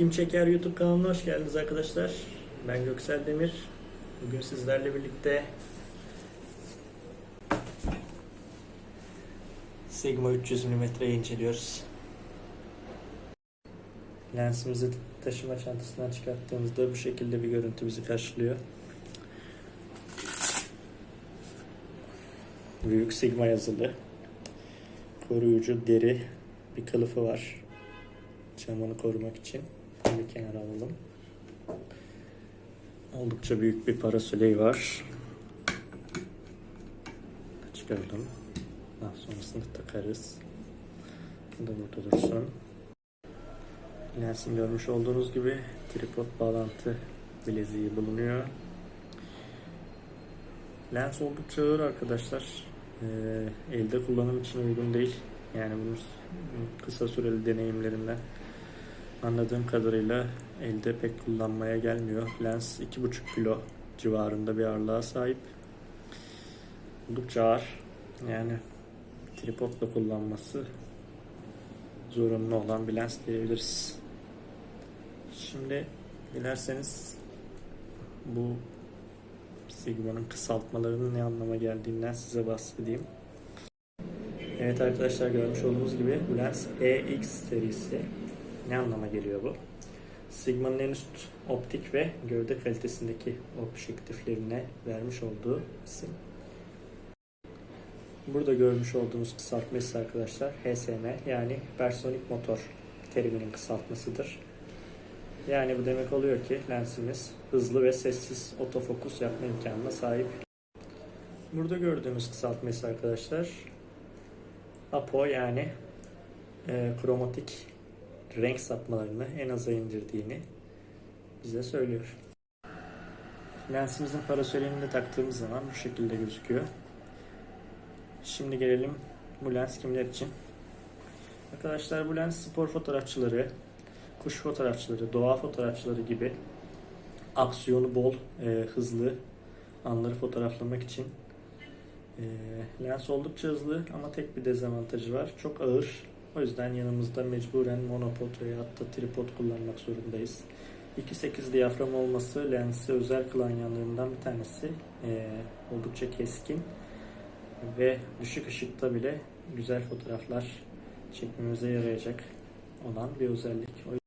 Kim Çeker YouTube kanalına hoş geldiniz arkadaşlar. Ben Göksel Demir. Bugün sizlerle birlikte Sigma 300 mm'yi inceliyoruz. Lensimizi taşıma çantasından çıkarttığımızda bu şekilde bir görüntü bizi karşılıyor. Büyük Sigma yazılı. Koruyucu deri bir kılıfı var. Camını korumak için. Bunu bir kenara alalım. Oldukça büyük bir parasoleyi var. Çıkardım. Daha sonrasında takarız. Bu da burada dursun. Lensin görmüş olduğunuz gibi tripod bağlantı bileziği bulunuyor. Lens oldukça ağır arkadaşlar. Ee, elde kullanım için uygun değil. Yani bunu kısa süreli deneyimlerimden anladığım kadarıyla elde pek kullanmaya gelmiyor. Lens 2,5 kilo civarında bir ağırlığa sahip. Oldukça ağır. Yani tripodla kullanması zorunlu olan bir lens diyebiliriz. Şimdi dilerseniz bu Sigma'nın kısaltmalarının ne anlama geldiğinden size bahsedeyim. Evet arkadaşlar görmüş olduğunuz gibi bu lens EX serisi. Ne anlama geliyor bu? Sigma'nın en üst optik ve gövde kalitesindeki objektiflerine vermiş olduğu isim. Burada görmüş olduğunuz kısaltma ise arkadaşlar HSM yani Hypersonic Motor teriminin kısaltmasıdır. Yani bu demek oluyor ki lensimiz hızlı ve sessiz otofokus yapma imkanına sahip. Burada gördüğümüz kısaltma ise arkadaşlar APO yani e, kromatik renk sapmalarını en aza indirdiğini bize söylüyor. Lensimizin parasolini de taktığımız zaman bu şekilde gözüküyor. Şimdi gelelim bu lens kimler için? Arkadaşlar bu lens spor fotoğrafçıları, kuş fotoğrafçıları, doğa fotoğrafçıları gibi aksiyonu bol, e, hızlı anları fotoğraflamak için e, lens oldukça hızlı ama tek bir dezavantajı var. Çok ağır. O yüzden yanımızda mecburen monopod veya hatta tripod kullanmak zorundayız. 2.8 diyafram olması lensi özel kılan yanlarından bir tanesi. E, oldukça keskin ve düşük ışıkta bile güzel fotoğraflar çekmemize yarayacak olan bir özellik.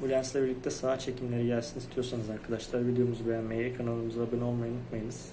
Bu lensle birlikte sağ çekimleri gelsin istiyorsanız arkadaşlar videomuzu beğenmeyi, kanalımıza abone olmayı unutmayınız.